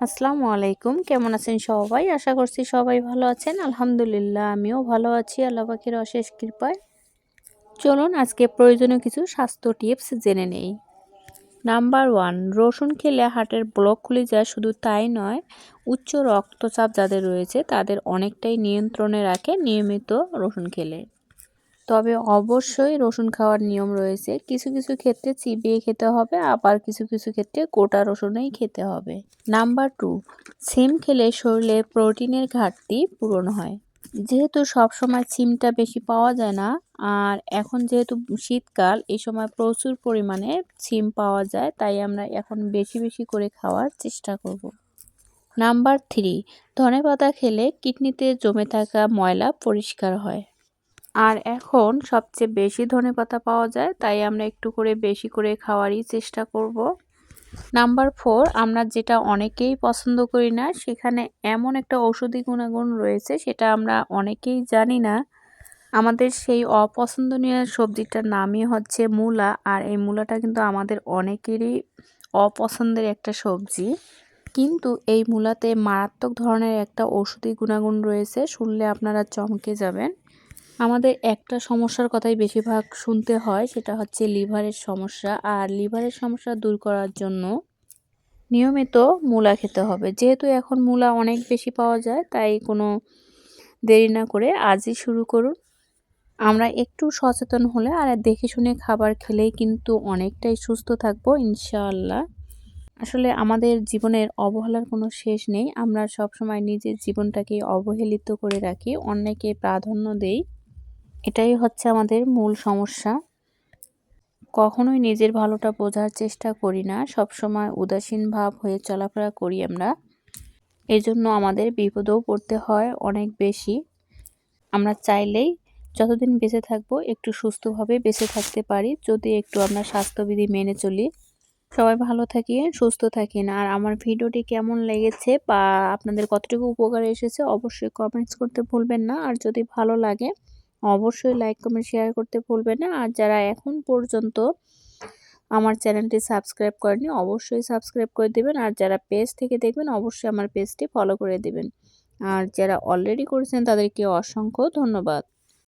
আসসালামু আলাইকুম। কেমন আছেন সবাই? আশা করছি সবাই ভালো আছেন। আলহামদুলিল্লাহ, আমিও ভালো আছি। আল্লাহ পাখির অশেষ কৃপায়। চলুন আজকে প্রয়োজনীয় কিছু স্বাস্থ্য টিপস জেনে নেই। নাম্বার ওয়ান, রসুন খেলে হার্টের ব্লক খুলে যায়। শুধু তাই নয়, উচ্চ রক্তচাপ যাদের রয়েছে, তাদের অনেকটাই নিয়ন্ত্রণে রাখে নিয়মিত রসুন খেলে। তবে অবশ্যই রসুন খাওয়ার নিয়ম রয়েছে। কিছু কিছু ক্ষেত্রে চিবিয়ে খেতে হবে, আবার কিছু কিছু ক্ষেত্রে গোটা রসুনেই খেতে হবে। নাম্বার টু সিম খেলে শরীরে প্রোটিনের ঘাটতি পূরণ হয়। যেহেতু সব সময় সিমটা বেশি পাওয়া যায় না, আর এখন যেহেতু শীতকাল এই সময় প্রচুর পরিমাণে সিম পাওয়া যায়, তাই আমরা এখন বেশি বেশি করে খাওয়ার চেষ্টা করব। নাম্বার থ্রি ধনে পাতা খেলে কিডনিতে জমে থাকা ময়লা পরিষ্কার হয়। আর এখন সবচেয়ে বেশি ধনে পাতা পাওয়া যায়, তাই আমরা একটু করে বেশি করে খাওয়ারই চেষ্টা করব। নাম্বার ফোর, আমরা যেটা অনেকেই পছন্দ করি না, সেখানে এমন একটা ঔষধি গুণাগুণ রয়েছে, সেটা আমরা অনেকেই জানি না। আমাদের সেই অপছন্দনীয় সবজিটার নামই হচ্ছে মূলা, আর এই মূলাটা কিন্তু আমাদের অনেকেরই অপছন্দের একটা সবজি। কিন্তু এই মূলাতে মারাত্মক ধরনের একটা ঔষধি গুণাগুণ রয়েছে, শুনলে আপনারা চমকে যাবেন। আমাদের একটা সমস্যার কথাই বেশিরভাগ শুনতে হয়, সেটা হচ্ছে লিভারের সমস্যা। আর লিভারের সমস্যা দূর করার জন্য নিয়মিত মূলা খেতে হবে। যেহেতু এখন মূলা অনেক বেশি পাওয়া যায়, তাই কোনো দেরি না করে আজই শুরু করুন। আমরা একটু সচেতন হলে আর দেখে শুনে খাবার খেলেই কিন্তু অনেকটাই সুস্থ থাকব, ইনশাআল্লাহ। আসলে আমাদের জীবনের অবহেলার কোনো শেষ নেই। আমরা সবসময় নিজের জীবনটাকে অবহেলিত করে রাখি, অন্যকে প্রাধান্য দেই। এটাই হচ্ছে আমাদের মূল সমস্যা। কখনোই নিজের ভালোটা বোঝার চেষ্টা করি না। সব সময় উদাসীন ভাব হয়ে চলাফেরা করি আমরা। এজন্য আমাদের বিপদেও পড়তে হয় অনেক বেশি। আমরা চাইলেই যতদিন বেঁচে থাকব, একটু সুস্থভাবে বেঁচে থাকতে পারি, যদি একটু আমরা স্বাস্থ্যবিধি মেনে চলি। সবাই ভালো থাকি সুস্থ থাকেন। আর আমার ভিডিওটি কেমন লেগেছে বা আপনাদের কতটুকু উপকার এসেছে, অবশ্যই কমেন্টস করতে ভুলবেন না। আর যদি ভালো লাগে অবশ্যই লাইক কমেন্ট শেয়ার করতে ভুলবে না। আর যারা এখন পর্যন্ত আমার চ্যানেলটি সাবস্ক্রাইব করেনি অবশ্যই সাবস্ক্রাইব করে দেবেন। আর যারা পেজ থেকে দেখবেন, অবশ্যই আমার পেজটি ফলো করে দেবেন। আর যারা অলরেডি করেছেন, তাদেরকে অসংখ্য ধন্যবাদ।